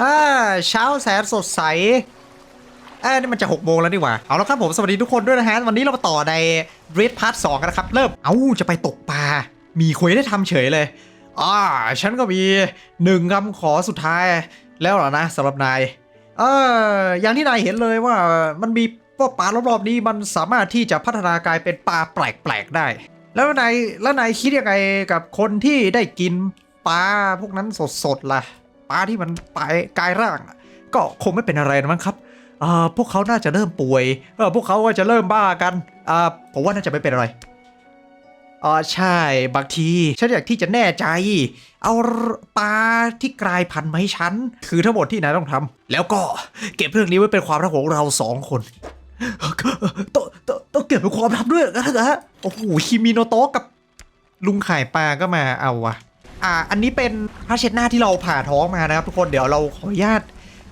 อ่าเช้าแสนสดใสเอ้ยนี่มันจะ6โมงแล้วนี่หว่า เอาละครับผม สวัสดีทุกคนด้วยนะฮะ วันนี้เรามาต่อใน Red Part 2กันนะครับ เริ่ม เอ้า จะไปตกปลา มีคุยได้ทำเฉยเลย อ่า ฉันก็มีหนึ่งคำขอสุดท้าย แล้วเหรอนะสำหรับนาย เอออย่างที่นายเห็นเลยว่ามันมีพวกปลารอบๆนี้มันสามารถที่จะพัฒนากลายเป็นปลาแปลกๆได้ แล้วนายแล้วนายคิดยังไงกับคนที่ได้กินปลาพวกนั้นสดๆล่ะ ปลาที่มันไปกายร่าง ก็คงไม่เป็นอะไรนะมั้งครับเอ่อพวกเขาน่าจะเริ่มป่วยเออพวกเขาก็จะเริ่มบ้ากันอ่าผมว่าน่าจะไม่เป็นอะไรอ๋อใช่บางทีฉันอยากที่จะแน่ใจ เอาปลาที่กลายพันธุ์มาให้ฉัน คือทั้งหมดที่นายต้องทำแล้วก็เก็บเรื่องนี้ไว้เป็นความลับของเราสองคนต้องต้องต้องเก็บเป็นความลับด้วยนะฮะโอ้โหคิมิโนโตะกับลุงขายปลาก็มาเอาวะ อ่า อันนี้เป็นผ้าเช็ดหน้าที่เราผ่าท้องมานะครับทุกคนเดี๋ยวเราขออนุญาต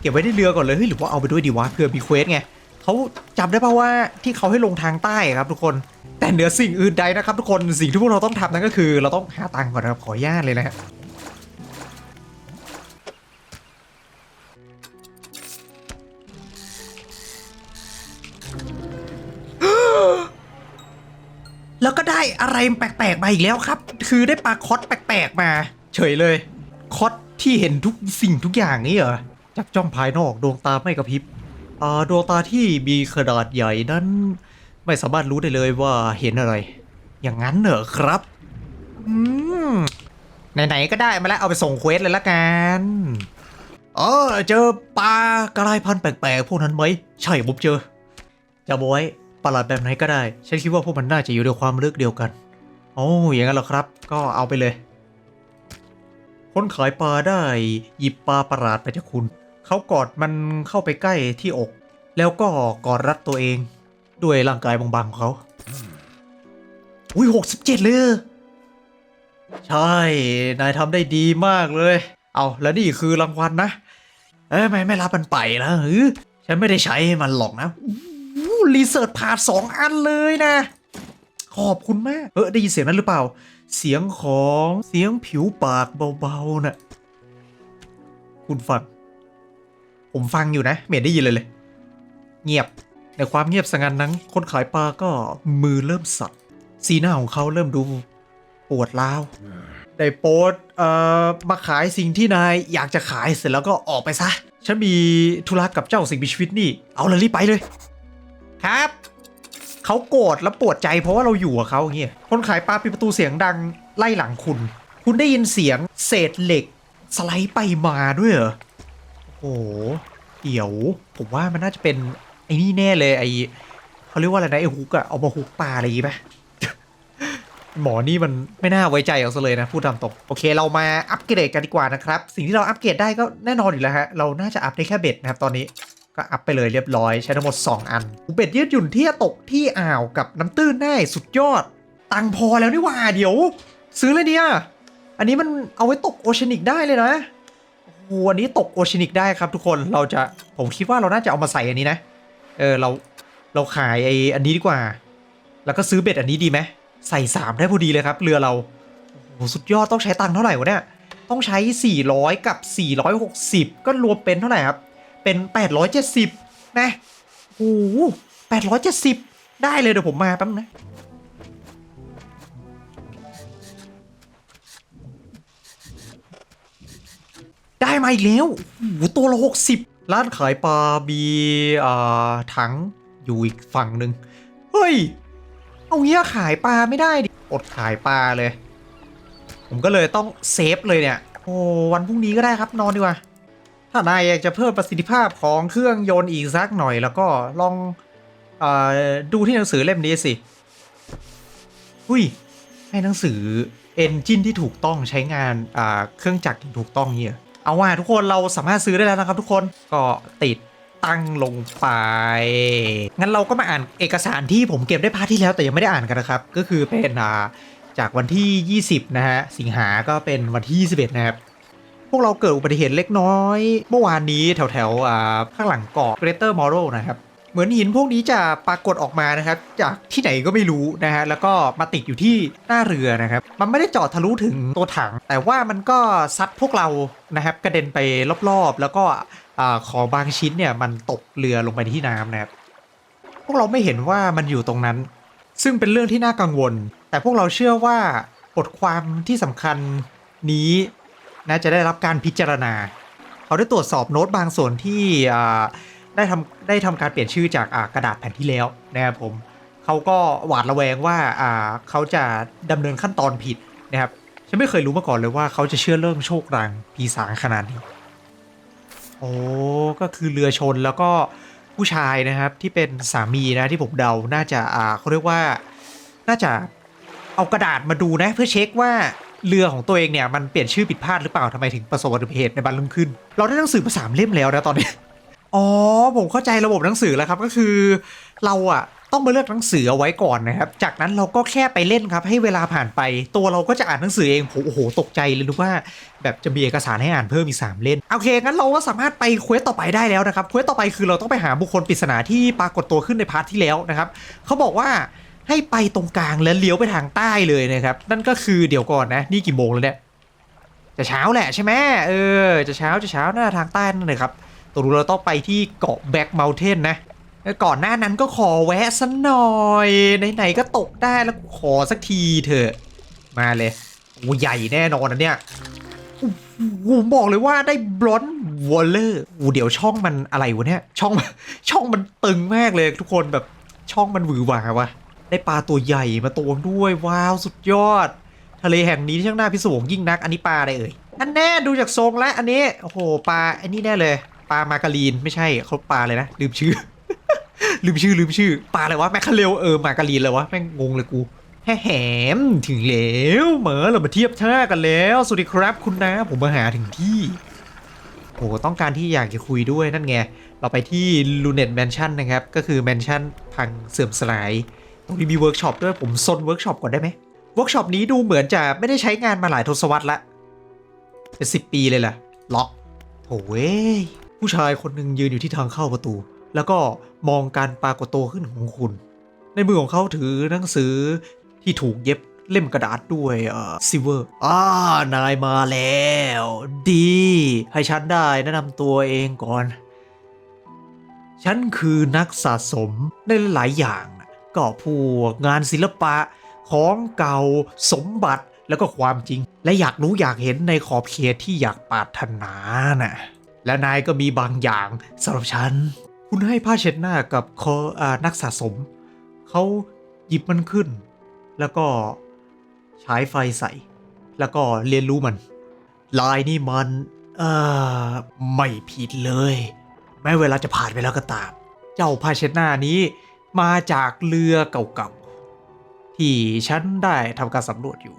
เก็บไว้ในเรือก่อนเลยเฮ้ยหรือว่าเอาไปด้วยดีวะเผื่อมีเควสไงเขาจำได้ป่าว่าที่เขาให้ลงทางใต้ครับทุกคนแต่เหนือสิ่งอื่นใดนะครับ ทุกคนสิ่งที่พวกเราต้องทำนั่นก็คือ เราต้องหาตังค์ก่อนนะครับขออนุญาตเลยนะฮะ แล้วก็ได้อะไรแปลกๆมาอีกแล้วครับ คือได้ปลาคอสแปลกๆมา เฉยเลย คอสที่เห็นทุกสิ่งทุกอย่างนี่เหรอจากจ้องภายนอกดวงตาไม่กระพริบอ่าดวงตาที่มีขนาดใหญ่นั้น ไม่สามารถรู้ได้เลยว่าเห็นอะไร อย่างนั้นเหรอครับ อืมไหนๆก็ได้มาแล้วเอาไปส่งเควสเลยละกันเออเจอปลากระไรพันธ์แปลกๆพวกนั้นไหมใช่ผมเจอจะบอย ประหลาดแบบไหนก็ได้ ฉันคิดว่าพวกมันน่าจะอยู่ในความลึกเดียวกัน โอ้อย่างนั้นเหรอครับ ก็เอาไปเลย คนขายปลาได้หยิบปลาประหลาดไปจากคุณ เขากอดมันเข้าไปใกล้ที่อก แล้วก็กอดรัดตัวเอง ด้วยร่างกายบางๆของเขา อุ้ยหกสิบเจ็ดเลยใช่ นายทำได้ดีมากเลย เอาแล้วนี่คือรางวัลนะ เอ้ยไม่ไม่รับมันไปนะหือฉันไม่ได้ใช้มันหรอกนะ รีเสิร์ชผ่านสองอันเลยนะ ขอบคุณมาก เออได้ยินเสียงนั้นหรือเปล่า เสียงของเสียงผิวปากเบาๆนะ่ะคุณฟัง ผมฟังอยู่นะไม่ได้ยินเลยเลย เงียบ ในความเงียบสงันนั้น คนขายปลาก็มือเริ่มสั่นสีหน้าของเขาเริ่มดูปวดร้าว ได้โปรดเอ่อมาขายสิ่งที่นายอยากจะขายเสร็จแล้วก็ออกไปซะ ฉันมีธุระกับเจ้าสิ่งมีชีวิตนี่ เอาเลยรีบไปเลย ครับเขาโกรธและปวดใจเพราะว่าเราอยู่กับเขาอย่างเงี้ยคนขายปลาปิดประตูเสียงดังไล่หลังคุณ คุณได้ยินเสียงเศษเหล็ก สไลด์ไปมาด้วยเหรอโอ้โหเดี๋ยว ผมว่ามันน่าจะเป็นไอ้นี่แน่เลยไอ้เขาเรียกว่าอะไรนะไอ้ฮุกอะเอามาฮุกปลาอะไรอย่างงี้ปะหมอนี่มันไม่น่าไว้ใจเอาซะเลยนะพูดตามตรงโอเค เรามาอัปเกรดกันดีกว่านะครับ สิ่งที่เราอัปเกรดได้ก็แน่นอนอยู่แล้วฮะเราน่าจะอัพได้แค่เบ็ดนะครับตอนนี้ ก็อัพไปเลยเรียบร้อยใช้ทั้งหมด 2 อันเบ็ดยืดหยุ่นที่ตกที่อ่าวกับน้ำตื้นได้สุดยอด ตังพอแล้วนี่ว่าเดี๋ยว ซื้อเลยเนี่ย อันนี้มันเอาไว้ตกโอเชนิกได้เลยนะโอ้โหอันนี้ตกโอเชนิกได้ครับทุกคนเราจะผมคิดว่าเราน่าจะเอามาใส่อันนี้นะ เออเราเราขายไออันนี้ดีกว่า แล้วก็ซื้อเบ็ดอันนี้ดีไหมใส่ 3 ได้พอดีเลยครับ เรือเราโอ้โหสุดยอดต้องใช้ตังค์เท่าไหร่วะเนี่ยต้องใช้ 400 กับ 460 ก็รวมเป็นเท่าไหร่ครับ เป็น 870 นะโอ้โห870 ได้เลยเดี๋ยวผมมาแป๊บนะ ได้มาอีกแล้วโอ้โหตัวละ 60 ร้านขายปลาบีอ่าถังอยู่อีกฝั่งหนึ่งเฮ้ย เอาเงี้ยขายปลาไม่ได้ดิ อดขายปลาเลย ผมก็เลยต้องเซฟเลยเนี่ย โอ้วันพรุ่งนี้ก็ได้ครับนอนดีกว่า ถ้านายอยากจะเพิ่มประสิทธิภาพของเครื่องยนต์อีกสักหน่อย แล้วก็ลองอดูที่หนังสือเล่มนี้สิหุยให้หนังสือเอนจินที่ถูกต้องใช้งานเครื่องจักรที่ถูกต้องเนี่ยเอาว่าทุกคนเราสามารถซื้อได้แล้วนะครับ ทุกคนก็ติดตั้งลงไป งั้นเราก็มาอ่านเอกสารที่ผมเก็บได้พาร์ทที่แล้วแต่ยังไม่ได้อ่านกันนะครับ ก็คือเป็นจากวันที่ 20 นะฮะ สิงหาก็เป็นวันที่ 21 นะครับ พวกเราเกิดอุบัติเหตุเล็กน้อย เมื่อวานนี้แถวแถวข้างหลังเกาะ Greater Morro นะครับ เหมือนหินพวกนี้จะปรากฏออกมานะครับ จากที่ไหนก็ไม่รู้นะฮะแล้วก็มาติดอยู่ที่หน้าเรือนะครับ มันไม่ได้เจอดทะลุถึงตัวถัง แต่ว่ามันก็ซัดพวกเรานะครับกระเด็นไปรอบๆ แล้วก็อของบางชิ้นเนี่ยมันตกเรือลงไปที่น้ำนะครับพวกเราไม่เห็นว่ามันอยู่ตรงนั้น ซึ่งเป็นเรื่องที่น่ากังวล แต่พวกเราเชื่อว่าบทความที่สำคัญนี้ น่าจะได้รับการพิจารณา เขาได้ตรวจสอบโน้ตบางส่วนที่ได้ทำได้ทำการเปลี่ยนชื่อจากกระดาษแผ่นที่แล้วนะครับผมเขาก็หวาดระแวงว่าเขาจะดำเนินขั้นตอนผิดนะครับฉันไม่เคยรู้มาก่อนเลยว่าเขาจะเชื่อเรื่องโชครางปีศาจขนาดนี้โอ้ก็คือเรือชนแล้วก็ผู้ชายนะครับที่เป็นสามีนะที่ผมเดาน่าจะอ่าเขาเรียกว่าน่าจะเอากระดาษมาดูนะเพื่อเช็คว่า เรือของตัวเองเนี่ยมันเปลี่ยนชื่อผิดพลาดหรือเปล่าทำไมถึงประสบอุบัติเหตุในบันรุ่งขึ้น เราได้หนังสือมาสามเล่มแล้วนะตอนนี้ อ๋อผมเข้าใจระบบหนังสือแล้วครับก็คือเราอะต้องมาเลือกหนังสือเอาไว้ก่อนนะครับ จากนั้นเราก็แค่ไปเล่นครับ ให้เวลาผ่านไป ตัวเราก็จะอ่านหนังสือเองผมโอ้โหตกใจเลยนึกว่า แบบจะมีเอกสารให้อ่านเพิ่มอีกสามเล่มโอเคงั้นเราก็สามารถไปเควสต่อไปได้แล้วนะครับเควสต่อไปคือเราต้องไปหาบุคคลปริศนาที่ปรากฏตัวขึ้นในพาร์ทที่แล้วนะครับเขาบอกว่า ให้ไปตรงกลางแล้วเลี้ยวไปทางใต้เลยนะครับ นั่นก็คือเดี๋ยวก่อนนะ นี่กี่โมงแล้วเนี่ย จะเช้าแหละใช่ไหมเออ จะเช้าจะเช้าหน้าทางใต้นั่นเลยครับตกลงเราต้องไปที่เกาะแบ็กเมลเทนนะก่อนหน้านั้นก็ขอแวะสักหน่อยไหนๆก็ตกได้แล้วขอสักทีเถอะ มาเลยโอ้ใหญ่แน่นอนนะเนี่ยอ้โหผมบอกเลยว่าได้บลอนวอลเลอร์อ้เดี๋ยวช่องมันอะไรวะเนี่ย ช่องช่องมันตึงมากเลยทุกคนแบบช่องมันหวือหวาวะ ได้ปลาตัวใหญ่มาตัวด้วยว้าวสุดยอด ทะเลแห่งนี้ช่างน่าพิศวงยิ่งนัก อันนี้ปลาอะไรเอ่ยอันแน่ดูจากทรงแล้วอันนี้โอ้โหปลาอันนี้แน่เลยปลามาการีนไม่ใช่เขาปลาเลยนะลืมชื่อ ลืมชื่อลืมชื่อปลาอะไรวะแมคคาเรลเออมาการีนเลยวะแม่งงงเลยกูแห่แหมถึงแล้วเหมือเรามาเทียบท่ากันแล้วสวัสดีครับคุณนะผมมาหาถึงที่โอ้ต้องการที่อยากจะคุยด้วยนั่นไง เราไปที่ลูเน็ตแมนชั่นนะครับ ก็คือแมนชั่นพังเสื่อมสลาย นี้มีเวิร์กช็อปด้วยผมซนเวิร์กช็อปก่อนได้ไหมเวิร์กช็อปนี้ดูเหมือนจะไม่ได้ใช้งานมาหลายทศวรรษละเป็นสิบปีเลยแหละเหรอโถ่เว้ยผู้ชายคนหนึ่งยืนอยู่ที่ทางเข้าประตู แล้วก็มองการปรากฏตัวขึ้นของคุณ ในมือของเขาถือหนังสือที่ถูกเย็บเล่มกระดาษด้วยเอ่อซิเวอร์อ่านายมาแล้ว ดี ให้ฉันได้แนะนำตัวเองก่อน ฉันคือนักสะสมในหลายอย่าง ก็พวกงานศิลปะของเก่าสมบัติแล้วก็ความจริง และอยากรู้อยากเห็นในขอบเขตที่อยากปรารถนาน่ะและนายก็มีบางอย่างสำหรับฉัน คุณให้ผ้าเช็ดหน้ากับคออนักสะสม เขาหยิบมันขึ้น แล้วก็ใช้ไฟใส่ แล้วก็เรียนรู้มัน ลายนี่มัน เอ่อ ไม่ผิดเลย แม้เวลาจะผ่านไปแล้วก็ตาม เจ้าผ้าเช็ดหน้านี้ มาจากเรือเก่าๆ ที่ฉันได้ทำการสำรวจอยู่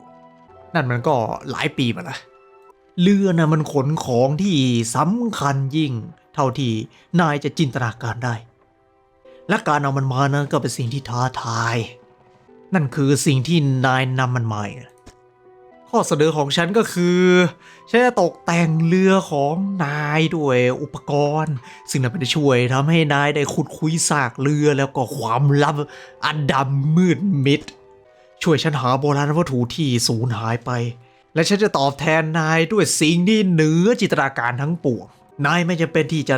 นั่นมันก็หลายปีมาละเรือนะมันขนของที่สำคัญยิ่ง เท่าที่นายจะจินตนาการได้ และการเอามันมานั้นก็เป็นสิ่งที่ท้าทาย นั่นคือสิ่งที่นายนำมันมาเข้อเสนอของฉันก็คือฉันจะตกแต่งเรือของนายด้วยอุปกรณ์ ซึ่งนั่นจะช่วยทำให้นายได้ขุดคุยซากเรือแล้วก็ความลับอันดำมืดมิด ช่วยฉันหาโบราณวัตถุที่สูญหายไป และฉันจะตอบแทนนายด้วยสิ่งที่เหนือจินตนาการทั้งปวงนายไม่จำเป็นที่จะ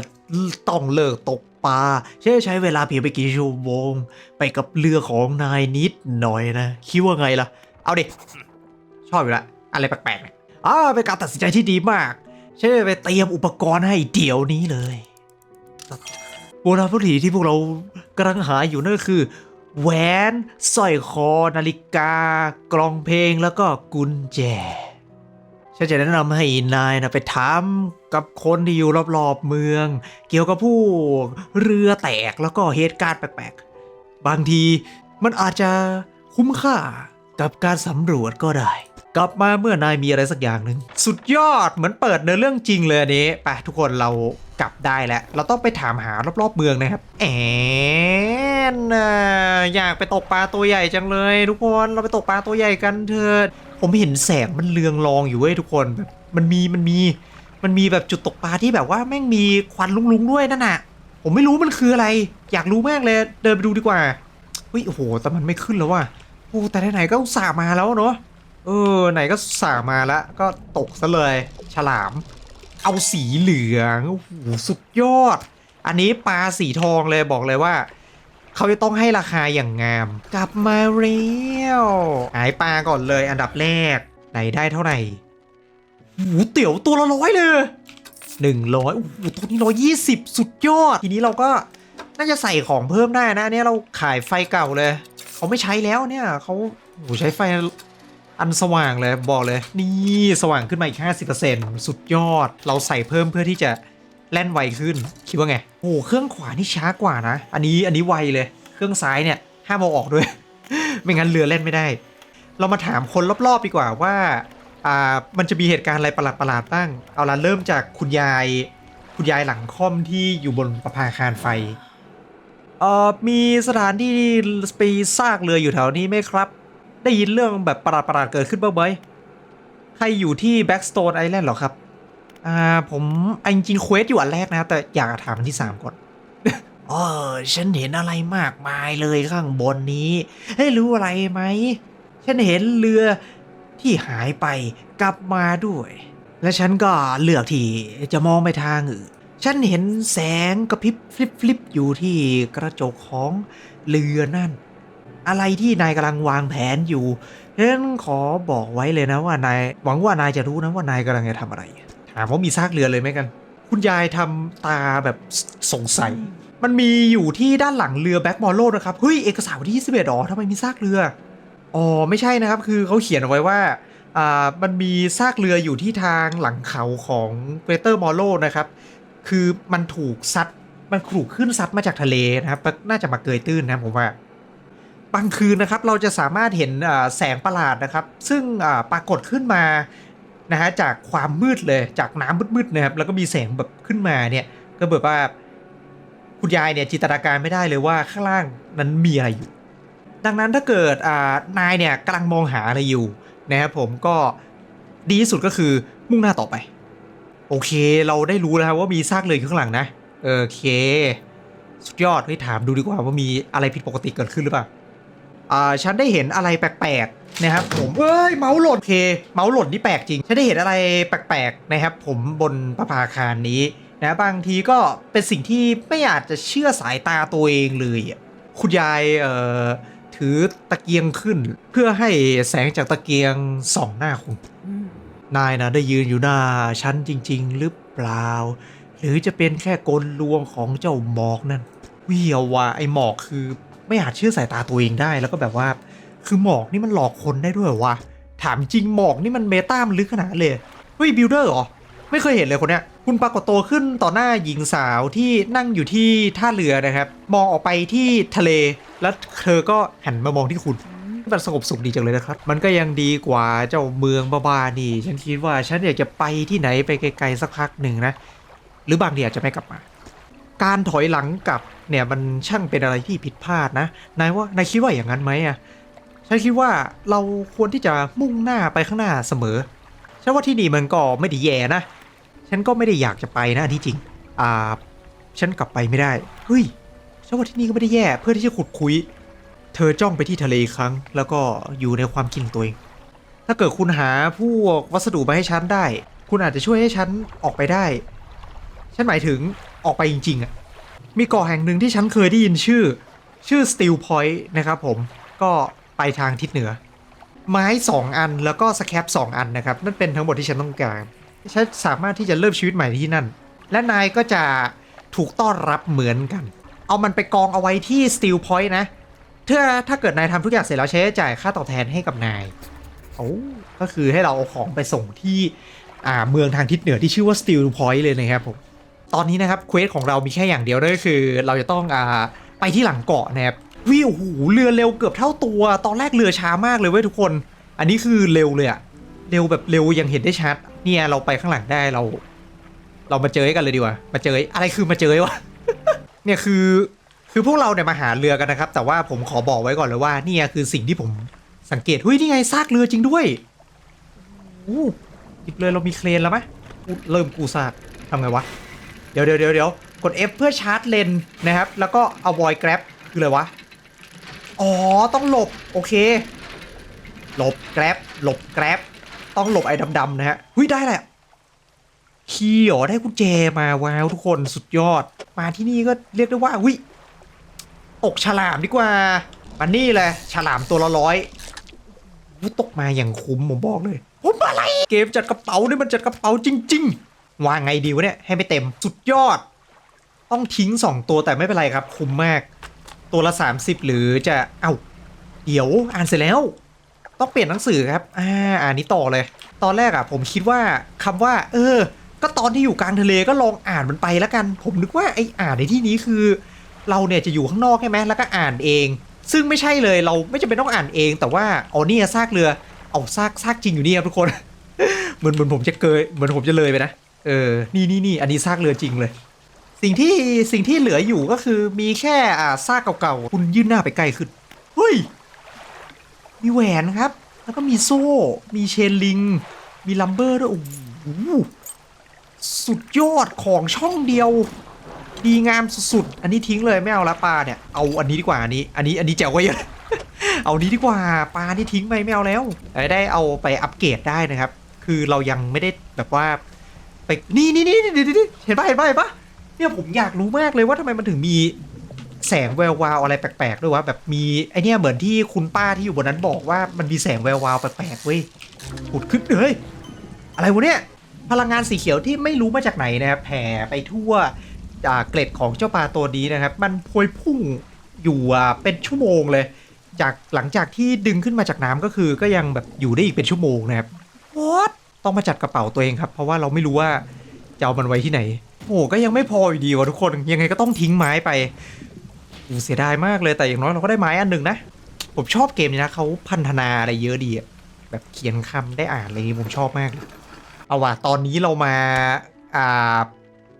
ต้องเลิกตกปลาฉันจะใช้เวลาเพียงไม่กี่ชั่วโมง ไปกับเรือของนายนิดหน่อยนะ คิดว่าไงล่ะ เอาดิ อบอยู่ละอะไรแปลกๆเนี่ยอ่าเป็นการตัดสินใจที่ดีมากฉันจะไปเตรียมอุปกรณ์ให้เดี๋ยวนี้เลยโบราณวัตถุที่พวกเรากำลังหาอยู่นั่นก็คือ แหวนสร้อยคอนาฬิกากล่องเพลงแล้วก็กุญแจฉันจะแนะนำให้นายนะไปถามกับคนที่อยู่รอบๆเมือง เกี่ยวกับผู้เรือแตกแล้วก็เหตุการณ์แปลกๆ บางทีมันอาจจะคุ้มค่ากับการสำรวจก็ได้ กลับมาเมื่อนายมีอะไรสักอย่างหนึ่งสุดยอดเหมือนเปิดเนื้อเรื่องจริงเลยอันนี้ไปทุกคนเรากลับได้แล้ว เราต้องไปถามหารอบๆเมืองนะครับ แอนน่ะอยากไปตกปลาตัวใหญ่จังเลย ทุกคนเราไปตกปลาตัวใหญ่กันเถิดผมเห็นแสงมันเลืองรองอยู่เว้ยทุกคนแบบมันมีมันมีมันมีแบบจุดตกปลาที่แบบว่าแม่งมีควันลุ้งๆด้วยนั่นน่ะ ผมไม่รู้มันคืออะไร อยากรู้มากเลยเดินไปดูดีกว่าเฮ้ยโอ้โหแต่มันไม่ขึ้นแล้วว่ะโอ้แต่ไหนๆก็อุตส่าห์มาแล้วเนาะ เออ ไหนก็อุตส่าห์มาแล้ว ก็ตกซะเลย ฉลาม เอาสีเหลืองโอ้โหสุดยอด อันนี้ปลาสีทองเลยบอกเลยว่า เขาจะต้องให้ราคาอย่างงาม กลับมาเรียวหายปลาก่อนเลยอันดับแรก ไหนได้เท่าไหร่โอ้โหเตี๋ยวตัวละร้อยเลยหนึ่งร้อยโอ้โหตัวนี้ร้อยยี่สิบสุดยอด ทีนี้เราก็น่าจะใส่ของเพิ่มได้นะอันเนี่ยเราขายไฟเก่าเลย เขาไม่ใช้แล้วเนี่ยเขาโอ้โหใช้ไฟ อันสว่างเลยบอกเลย นี่สว่างขึ้นมาอีก 50%สุดยอด เราใส่เพิ่มเพื่อที่จะแล่นไวขึ้น คิดว่าไง โอ้เครื่องขวานี่ช้ากว่านะ อันนี้อันนี้ไวเลย เครื่องซ้ายเนี่ยห้ามเอาออกด้วย ไม่งั้นเรือเล่นไม่ได้ เรามาถามคนรอบๆดีกว่าว่าอ่ามันจะมีเหตุการณ์อะไรประหลาดๆบ้าง เอาละเริ่มจากคุณยาย คุณยายหลังค่อมที่อยู่บนประภาคารไฟเอ่อมีสถานที่ไปซากเรืออยู่แถวนี้ไหมครับ ได้ยินเรื่องแบบประหลาดๆเกิดขึ้นบ้างไหมใครอยู่ที่ Backstone Island เหรอครับ อ่าผมอันจริงเควสอยู่อันแรกนะ แต่อยากถามอันที่สามก่อนเออฉันเห็นอะไรมากมายเลยข้างบนนี้ให้รู้อะไรไหม ฉันเห็นเรือที่หายไปกลับมาด้วย และฉันก็เลือกที่จะมองไปทางอื่น ฉันเห็นแสงกระพริบฟลิปฟลิปอยู่ที่กระจกของเรือนั่น อะไรที่นายกำลังวางแผนอยู่ฉะนั้นขอบอกไว้เลยนะว่านายหวังว่านายจะรู้นะว่านายกำลังจะทำอะไรถามว่ามีซากเรือเลยไหมกัน คุณยายทำตาแบบสงสัย มันมีอยู่ที่ด้านหลังเรือแบ็กมอลโลนะครับเฮ้ยเอกสารวันที่ 21อ๋อทำไมมีซากเรืออ๋อไม่ใช่นะครับคือเขาเขียนเอาไว้ว่าอ่ามันมีซากเรืออยู่ที่ทางหลังเขาของเกรเตอร์มอลโลนะครับคือมันถูกซัดมันถูกขึ้นซัดมาจากทะเลนะครับ น่าจะมาเกยตื้นนะผมว่า บางคืนนะครับเราจะสามารถเห็นแสงประหลาดนะครับ ซึ่งปรากฏขึ้นมานะฮะจากความมืดเลยจากน้ำมืดๆนะครับแล้วก็มีแสงแบบขึ้นมาเนี่ยก็แบบว่าคุณยายเนี่ยจินตนาการไม่ได้เลยว่าข้างล่างนั้นมีอะไรอยู่ ดังนั้นถ้าเกิดนายเนี่ยกำลังมองหาอะไรอยู่นะครับผมก็ดีที่สุดก็คือมุ่งหน้าต่อไป โอเคเราได้รู้แล้วว่ามีซากเรืออยู่ข้างหลังนะโอเค สุดยอดเฮ้ยถามดูดีกว่าว่ามีอะไรผิดปกติเกิดขึ้นหรือเปล่า อ่าฉันได้เห็นอะไรแปลกๆนะครับผมเอ้ยเมาส์หล่นโอเคเมาส์หล่นนี่แปลกจริง ฉันได้เห็นอะไรแปลกๆนะครับผมบนประภาคารนี้นะบางทีก็เป็นสิ่งที่ไม่อาจจะเชื่อสายตาตัวเองเลยอะคุณยายเอ่อถือตะเกียงขึ้น เพื่อให้แสงจากตะเกียงส่องหน้าคุณนายนะได้ยืนอยู่หน้าฉันจริง ๆ หรือเปล่า หรือจะเป็นแค่กลลวงของเจ้าหมอกนั่นวิเอาว่าไอหมอกคือ ไม่อาจเชื่อสายตาตัวเองได้แล้วก็แบบว่า คือหมอกนี่มันหลอกคนได้ด้วยวะถามจริงหมอกนี่มันเมตามันลึกขนาดเลยเฮ้ยบิลเดอร์เหรอไม่เคยเห็นเลยคนเนี้ยคุณปรากฏตัวขึ้นต่อหน้าหญิงสาวที่นั่งอยู่ที่ท่าเรือนะครับ มองออกไปที่ทะเล แล้วเธอก็หันมามองที่คุณมันสงบสุขดีจังเลยนะครับ มันก็ยังดีกว่าเจ้าเมืองบ้าๆนี่ ฉันคิดว่าฉันอยากจะไปที่ไหนไปไกลๆสักพักหนึ่งนะ หรือบางทีอาจจะไม่กลับมา การถอยหลังกลับ เนี่ยมันช่างเป็นอะไรที่ผิดพลาดนะนายว่านายคิดว่าอย่างนั้นไหมอะฉันคิดว่าเราควรที่จะมุ่งหน้าไปข้างหน้าเสมอฉันว่าที่นี่มันก็ไม่ได้แย่นะ ฉันก็ไม่ได้อยากจะไปนะอันที่จริง อ่า ฉันกลับไปไม่ได้ เฮ้ย ฉันว่าที่นี่ก็ไม่ได้แย่ เพื่อที่จะขุดคุย เธอจ้องไปที่ทะเลครั้ง แล้วก็อยู่ในความคิดของตัวเอง ถ้าเกิดคุณหาพวกวัสดุมาให้ฉันได้ คุณอาจจะช่วยให้ฉันออกไปได้ ฉันหมายถึงออกไปจริงๆอะ มีเกาะแห่งหนึ่งที่ฉันเคยได้ยินชื่อ ชื่อ Steel Point นะครับผมก็ไปทางทิศเหนือ ไม้ 2 อันแล้วก็สแคป2อันนะครับ นั่นเป็นทั้งหมดที่ฉันต้องการฉันสามารถที่จะเริ่มชีวิตใหม่ที่นั่น และนายก็จะถูกต้อนรับเหมือนกัน เอามันไปกองเอาไว้ที่ Steel Point นะถ้าถ้าเกิดนายทำทุกอย่างเสร็จแล้วใช้จ่ายค่าตอบแทนให้กับนายโอ้ก็คือให้เราเอาของไปส่งที่อ่าเมืองทางทิศเหนือที่ชื่อว่า Steel Point เลยนะครับผม ตอนนี้นะครับเควสของเรามีแค่อย่างเดียวนั่นก็คือ เราจะต้องอ่าไปที่หลังเกาะนะครับวิวโอ้โหเรือเร็วเกือบเท่าตัว ตอนแรกเรือช้ามากเลยเว้ยทุกคน อันนี้คือเร็วเลยอะเร็วแบบเร็วยังเห็นได้ชัด เนี่ยเราไปข้างหลังได้เรา เรามาเจอกันเลยดีกว่า มาเจออะไรคือมาเจอวะ เนี่ยคือคือพวกเราเนี่ยมาหาเรือกันนะครับ แต่ว่าผมขอบอกไว้ก่อนเลยว่าเนี่ยคือสิ่งที่ผมสังเกตเฮ้ยนี่ไงซากเรือจริงด้วยโอ้หยิบเลยเรามีเครนแล้วไหมเริ่มกูซากทำไงวะ เดี๋ยวเดี๋ยวเดี๋ยวกด F เพื่อชาร์จเลนนะครับ แล้วก็ avoid grab คืออะไรวะ อ๋อ ต้องหลบ โอเค หลบ grab หลบ grab ต้องหลบไอ้ดำๆนะฮะหุ้ย ได้แหละคีย์หรอได้กุญแจมาว้าวทุกคนสุดยอด มาที่นี่ก็เรียกได้ว่าหุ้ยตกฉลามดีกว่ามันนี่เลยฉลามตัวละร้อยอุ๊ยตกมาอย่างคุ้มผมบอกเลยผมอะไร เกมจัดกระเป๋านี่มันจัดกระเป๋าจริง ๆ วางไงดีวะเนี่ยให้ไม่เต็มสุดยอด ต้องทิ้ง 2 ตัวแต่ไม่เป็นไรครับ คุ้มมาก ตัวละ 30 หรือจะเอ้าเดี๋ยวอ่านเสร็จแล้ว ต้องเปลี่ยนหนังสือครับอ่าอ่านนี้ต่อเลย ตอนแรกอะผมคิดว่าคำว่า เออ ก็ตอนที่อยู่กลางทะเลก็ลองอ่านมันไปแล้วกัน ผมนึกว่าไอ้อ่านในที่นี้คือ เราเนี่ยจะอยู่ข้างนอกใช่ไหมแล้วก็อ่านเอง ซึ่งไม่ใช่เลยเราไม่จำเป็นต้องอ่านเอง แต่ว่าอ๋อนี่ซากเรือเอาซากซากจริงอยู่นี่ครับทุกคน เหมือนเหมือนผมจะเกยเหมือนผมจะเลยไปนะ เออ นี่นี่นี่อันนี้ซากเรือจริงเลย สิ่งที่สิ่งที่เหลืออยู่ก็คือมีแค่อ่าซากเก่าๆ คุณยื่นหน้าไปใกล้ขึ้น เฮ้ย มีแหวนครับ แล้วก็มีโซ่ มีเชนลิง มีลัมเบอร์ด้วย โอ้โห สุดยอดของช่องเดียว ดีงามสุดๆ อันนี้ทิ้งเลยไม่เอาละปลาเนี่ย เอาอันนี้ดีกว่าอันนี้ อันนี้อันนี้แจ๋วกว่าเยอะเอานี้ดีกว่าปลาที่ทิ้งไปไม่เอาแล้วได้เอาไปอัปเกรดได้นะครับ คือเรายังไม่ได้แบบว่า ไปนี่นี่นี่เห็นปะเห็นปะเห็นปะเนี่ยผมอยากรู้มากเลยว่าทำไมมันถึงมีแสงแวววาวอะไรแปลกๆด้วยวะแบบมีไอเนี่ยเหมือนที่คุณป้าที่อยู่บนนั้นบอกว่ามันมีแสงแวววาวแปลกๆเว้ยผุดขึ้นเลยอะไรวะเนี่ยพลังงานสีเขียวที่ไม่รู้มาจากไหนนะครับแผ่ไปทั่วจากเกล็ดของเจ้าปลาตัวนี้นะครับ มันพวยพุ่งอยู่เป็นชั่วโมงเลย จากหลังจากที่ดึงขึ้นมาจากน้ำก็คือก็ยังแบบอยู่ได้อีกเป็นชั่วโมงนะครับ What? ต้องมาจัดกระเป๋าตัวเองครับ เพราะว่าเราไม่รู้ว่าจะเอามันไว้ที่ไหน โอ้ก็ยังไม่พออยู่ดีวะทุกคน ยังไงก็ต้องทิ้งไม้ไปอ้เสียดายมากเลยแต่อย่างน้อยเราก็ได้ไม้อันหนึ่งนะ ผมชอบเกมนี้นะเขาพันธนาอะไรเยอะดีอะแบบเขียนคำได้อ่านอะไรอย่างงี้ผมชอบมากเลยเอาว่ะตอนนี้เรามาอ่า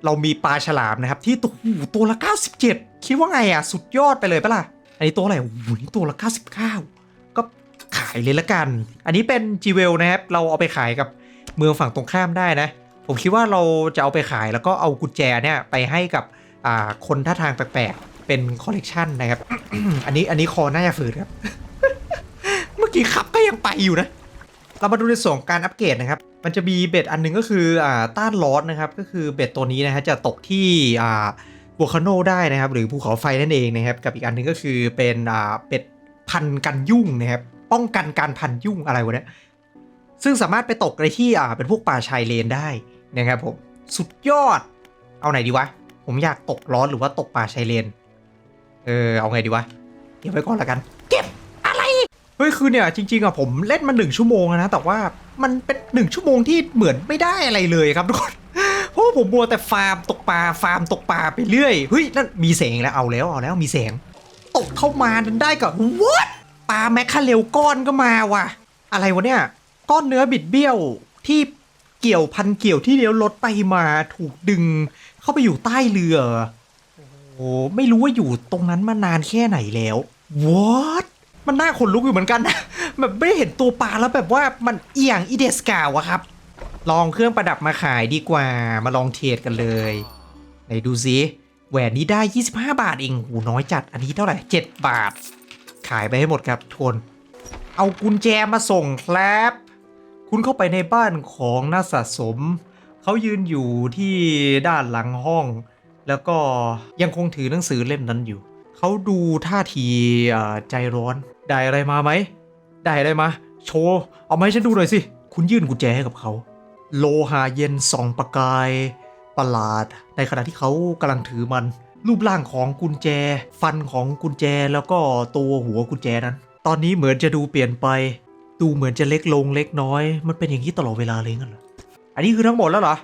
เรามีปลาฉลามนะครับ ที่ตัวโอ้ตัวละ 97 คิดว่าไงอะสุดยอดไปเลยปะล่ะ อันนี้ตัวอะไรโอ้โหนี่ตัวละ 99 ก็ขายเลยละกัน อันนี้เป็นจีเวลนะครับ เราเอาไปขายกับ เมืองฝั่งตรงข้ามได้นะ ผมคิดว่าเราจะเอาไปขายแล้วก็เอากุญแจเนี่ยไปให้กับคนท่าทางแปลกๆ เป็นคอลเลกชันนะครับ อันนี้อันนี้คอน่าจะฝืนครับ เมื่อกี้ขับก็ยังไปอยู่นะ เรามาดูในส่วนของการอัปเกรดนะครับ มันจะมีเบ็ดอันหนึงก็คืออต้านร้อนนะครับ ก็คือเบ็ดตัวนี้นะฮะจะตกที่บัวคาโนได้นะครับ หรือภูเขาไฟนั่นเองนะครับ กับอีกอันหนึงก็คือเป็นเบ็ดพันกันยุ่งนะครับ ป้องกันการพันยุ่งอะไรวะเนี่ย ซึ่งสามารถไปตกในที่อ่าเป็นพวกป่าชายเลนได้นะครับผมสุดยอด เอาไหนดีวะ ผมอยากตกร้อนหรือว่าตกป่าชายเลน เออเอาไงดีวะเก็บไว้ก่อนละกัน เก็บอะไรเฮ้ยคือเนี่ยจริง ๆอะผมเล่นมาหนึ่งชั่วโมงนะแต่ว่ามันเป็นหนึ่งชั่วโมงที่เหมือนไม่ได้อะไรเลยครับทุกคนเพราะผมมัวแต่ฟาร์มตกปลาฟาร์มตกปลาไปเรื่อยเฮ้ยนั่นมีแสงแล้วเอาแล้วเอาแล้วมีแสง ตกเข้ามาดันได้กับ what ปลาแมคคาเรลก้อนก็มาว่ะ อะไรวะเนี่ย ก้อนเนื้อบิดเบี้ยวที่เกี่ยวพันเกี่ยวที่เลี้ยวรถไปมาถูกดึงเข้าไปอยู่ใต้เรือ โอ้โหไม่รู้ว่าอยู่ตรงนั้นมานานแค่ไหนแล้ว what มันน่าขนลุกอยู่เหมือนกันนะแบบไม่ได้เห็นตัวปลาแล้วแบบว่ามันเอียงอีเดสกาวอะครับ ลองเครื่องประดับมาขายดีกว่ามาลองเทรดกันเลยไหนดูซิแหวนนี้ได้ 25 บาทเองหูน้อยจัดอันนี้เท่าไหร่ 7 บาท ขายไปให้หมดครับทุนเอากุญแจมาส่งครับ คุณเข้าไปในบ้านของนักสะสม เขายืนอยู่ที่ด้านหลังห้อง แล้วก็ยังคงถือหนังสือเล่มนั้นอยู่ เขาดูท่าทีใจร้อน ได้อะไรมาไหม ได้อะไรมา โชว์ เอามาให้ฉันดูหน่อยสิ คุณยื่นกุญแจให้กับเขา โลหะเย็นส่องประกายประหลาด ในขณะที่เขากำลังถือมัน รูปร่างของกุญแจ ฟันของกุญแจแล้วก็ตัวหัวกุญแจนั้น ตอนนี้เหมือนจะดูเปลี่ยนไป ดูเหมือนจะเล็กลงเล็กน้อย มันเป็นอย่างนี้ตลอดเวลาเลยงั้นเหรอ อันนี้คือทั้งหมดแล้วเหรอ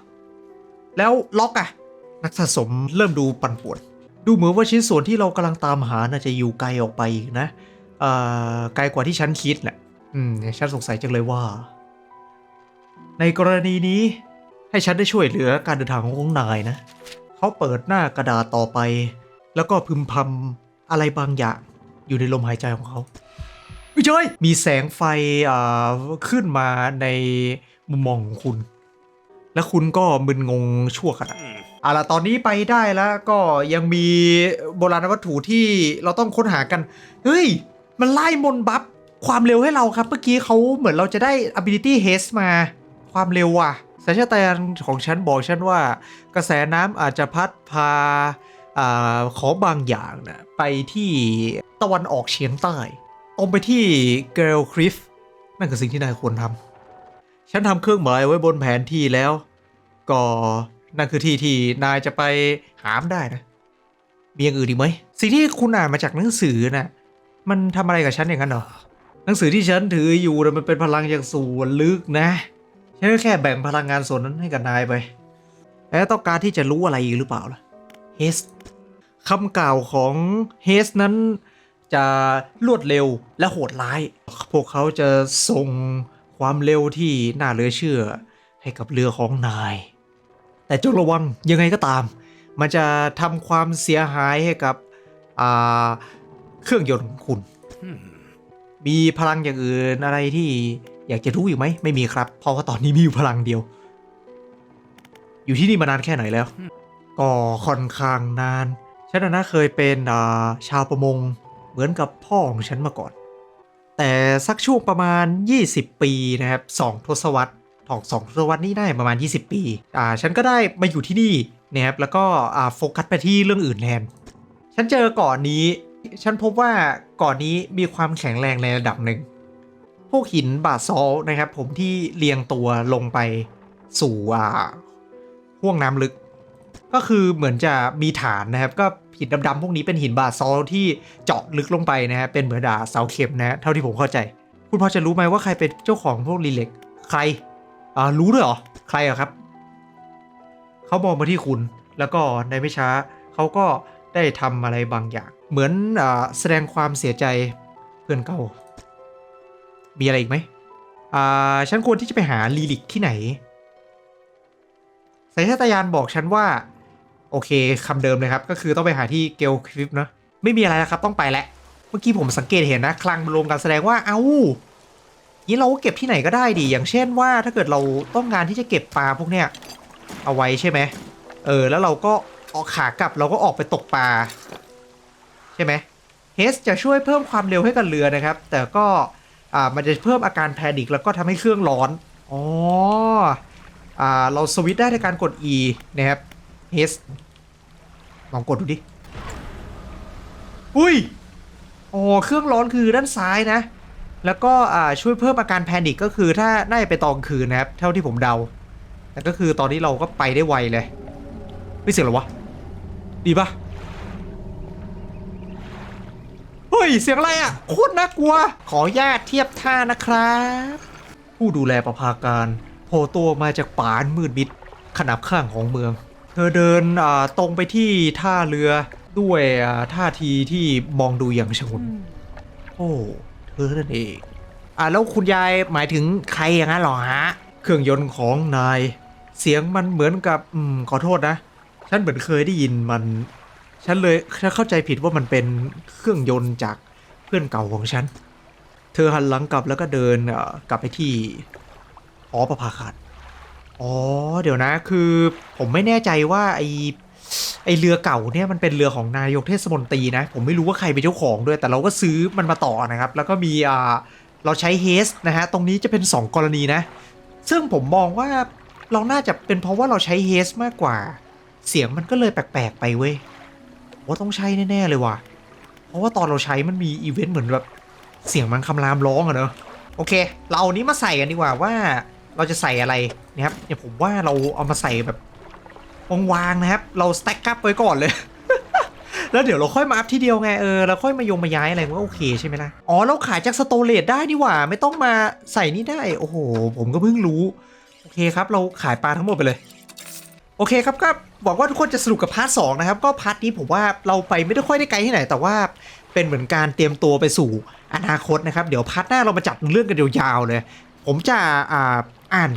แล้วล็อกอะนักสะสมเริ่มดูปั่นป่วน ดูเหมือนว่าชิ้นส่วนที่เรากำลังตามหาน่าจะอยู่ไกลออกไปอีกนะเอ่อไกลกว่าที่ฉันคิดแหละ อืมฉันสงสัยจังเลยว่า ในกรณีนี้ให้ฉันได้ช่วยเหลือการเดินทางของนายนะ เขาเปิดหน้ากระดาษต่อไป แล้วก็พึมพำอะไรบางอย่างอยู่ในลมหายใจของเขา ไม่ใช่มีแสงไฟอ่าขึ้นมาในมุมมองของคุณ และคุณก็มึนงงชั่วขณะเอาล่ะตอนนี้ไปได้แล้วก็ยังมีโบราณวัตถุที่เราต้องค้นหากัน เฮ้ย มันไล่มนต์บัฟความเร็วให้เราครับ เมื่อกี้เขาเหมือนเราจะได้ ability haste มาความเร็วว่ะสัญชาตญาณของฉันบอกฉันว่า กระแสน้ำอาจจะพัดพาอาของบางอย่างนะไปที่ตะวันออกเฉียงใต้ ตรงไปที่เกลคริฟนั่นคือสิ่งที่นายควรทำฉันทำเครื่องหมายไว้บนแผนที่แล้ว ก็นั่นคือที่ที่นายจะไปหามได้นะ มีอย่างอื่นอีกไหมสิ่งที่คุณอ่านมาจากหนังสือน่ะมันทำอะไรกับฉันอย่างนั้นเหรอหนังสือที่ฉันถืออยู่นะมันเป็นพลังอย่างส่วนลึกนะฉันก็แค่แบ่งพลังงานส่วนนั้นให้กับนายไปแล้วต้องการที่จะรู้อะไรอีกหรือเปล่าล่ะเฮสคำกล่าวของเฮสนั้น จะรวดเร็วและโหดร้าย พวกเขาจะส่งความเร็วที่น่าเหลือเชื่อให้กับเรือของนาย แต่จงระวังยังไงก็ตาม มันจะทำความเสียหายให้กับเครื่องยนต์ของคุณ มีพลังอย่างอื่นอะไรที่อยากจะรู้อยู่ไหม ไม่มีครับ เพราะว่าตอนนี้มีอยู่พลังเดียว อยู่ที่นี่มานานแค่ไหนแล้ว ก็ค่อนข้างนาน ฉันน่ะเคยเป็นชาวประมง เหมือนกับพ่อของฉันมาก่อน แต่สักช่วงประมาณ 20 ปีนะครับสองทศวรรษถองสองทศวรรษนี่ได้ประมาณ 20 ปีอ่าฉันก็ได้มาอยู่ที่นี่นะครับแล้วก็อ่าโฟกัสไปที่เรื่องอื่นแทน ฉันเจอก่อนนี้ ฉันพบว่าก่อนนี้มีความแข็งแรงในระดับหนึ่ง พวกหินบาซอลนะครับผมที่เรียงตัวลงไปสู่อ่าห่วงน้ำลึก ก็คือเหมือนจะมีฐานนะครับก็ หินดำๆพวกนี้เป็นหินบาซอลที่เจาะลึกลงไปนะฮะเป็นเหมือนดาเสาเข็มนะฮะเท่าที่ผมเข้าใจ คุณพอจะรู้ไหมว่าใครเป็นเจ้าของพวกรีเล็กใครอ่ารู้ด้วยเหรอใครอะครับเขามองมาที่คุณแล้วก็ในไม่ช้าเขาก็ได้ทำอะไรบางอย่าง เหมือนอาแสดงความเสียใจเพื่อนเก่า มีอะไรอีกไหมอ่าฉันควรที่จะไปหาลีลิกที่ไหนสายชาตยานบอกฉันว่า โอเคคำเดิมเลยครับ ก็คือต้องไปหาที่เกลคลิปนะไม่มีอะไรแล้วครับต้องไปแล้ว เมื่อกี้ผมสังเกตเห็นนะ คลังรวมกันแสดงว่าเอา้านี้เราก็เก็บที่ไหนก็ได้ดิอย่างเช่นว่าถ้าเกิดเราต้องการที่จะเก็บปลาพวกเนี้ยเอาไว้ใช่ไหมเออ แล้วเราก็ออกขากลับเราก็ออกไปตกปลาใช่ไหมเฮสจะช่วยเพิ่มความเร็วให้กับเรือนะครับ แต่ก็อ่ามันจะเพิ่มอาการแพนิคแล้วก็ทำให้เครื่องร้อนอ๋ออ่าเราสวิตช์ได้ในการกด E นะครับ เฮสลองกดดูดิ อุ้ย อ๋อ เครื่องร้อนคือด้านซ้ายนะ แล้วก็ช่วยเพิ่มอาการแพนิคก็คือถ้าน่าจะไปตอนคืนนะครับ เท่าที่ผมเดา แต่ก็คือตอนนี้เราก็ไปได้ไวเลยไม่เสียงหรอวะ ดีปะเฮ้ย เสียงอะไรอะ โคตรน่ากลัว ขอญาตเทียบท่านะครับ ผู้ดูแลประภาการโผล่ตัวมาจากป่านมืดมิดขนาบข้างของเมือง เธอเดินอ่าตรงไปที่ท่าเรือด้วยอ่าท่าทีที่มองดูอย่างชงนโอ้เธอนั่นเองอ่าแล้วคุณยายหมายถึงใครอย่างนั้นหรอฮะ เครื่องยนต์ของนาย เสียงมันเหมือนกับอืมขอโทษนะ ฉันเหมือนเคยได้ยินมัน ฉันเลยฉันเข้าใจผิดว่ามันเป็นเครื่องยนต์จากเพื่อนเก่าของฉัน เธอหันหลังกลับแล้วก็เดินเอ่อกลับไปที่หอประภาคาร อ๋อเดี๋ยวนะคือผมไม่แน่ใจว่าไอไอเรือเก่าเนี่ยมันเป็นเรือของนายกเทศมนตรีนะ ผมไม่รู้ว่าใครเป็นเจ้าของด้วย แต่เราก็ซื้อมันมาต่อนะครับ แล้วก็มีอ่าเราใช้เฮสนะฮะตรงนี้จะเป็น 2 กรณีนะ ซึ่งผมมองว่าเราน่าจะเป็นเพราะว่าเราใช้เฮสมากกว่า เสียงมันก็เลยแปลกๆไปเว้ยว่าต้องใช้แน่ๆเลยว่ะ เพราะว่าตอนเราใช้มันมีอีเวนต์เหมือนแบบเสียงมันคำรามร้องอะเนอะโอเค เราเอานี้มาใส่กันดีกว่าว่า เราจะใส่อะไรนะครับเนี่ยผมว่าเราเอามาใส่แบบวางๆนะครับ เราสแต็กอัพไว้ก่อนเลย แล้วเดี๋ยวเราค่อยมาอัพทีเดียวไงเออแล้วค่อยมายงมาย้ายอะไรมันก็โอเคใช่ไหมล่ะอ๋อเราขายจากสโตเลตได้นี่หว่า ไม่ต้องมาใส่นี่ได้โอ้โห ผมก็เพิ่งรู้ โอเคครับ เราขายปลาทั้งหมดไปเลย โอเคครับก็หวังว่าทุกคนจะสนุกกับพาร์ทสองนะครับ ก็พาร์ทนี้ผมว่าเราไปไม่ได้ค่อยได้ไกลที่ไหน แต่ว่าเป็นเหมือนการเตรียมตัวไปสู่อนาคตนะครับ เดี๋ยวพาร์ทหน้าเรามาจัดเรื่องกันยาวๆเลย ผมจะอ่า อ่าน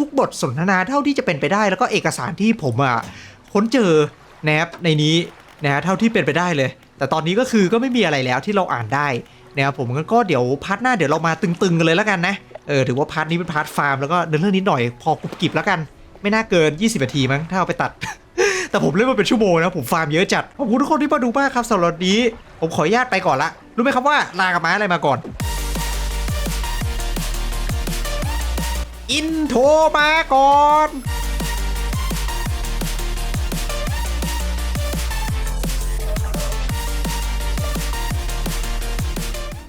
ทุกๆ บทสนทนาเท่าที่จะเป็นไปได้ แล้วก็เอกสารที่ผมอะค้นเจอแนบในนี้นะฮะเท่าที่เป็นไปได้เลย แต่ตอนนี้ก็คือก็ไม่มีอะไรแล้วที่เราอ่านได้นะครับผมก็เดี๋ยวพาร์ทหน้าเดี๋ยวเรามาตึงๆกันเลยแล้วกันนะเออถือว่าพาร์ทนี้เป็นพาร์ทฟาร์มแล้วก็เดินเรื่องนิดหน่อยพอกุบกริบแล้วกัน ไม่น่าเกิน 20นาทีมั้งถ้าเอาไปตัด แต่ผมเล่นมาเป็นชั่วโมงนะผมฟาร์มเยอะจัดขอบคุณทุกคนที่มาดูมากครับสำหรับนี้ ผมขออนุญาตไปก่อนละรู้ไหมครับว่าลากับม้าอะไรมาก่อน อินโทรมาก่อน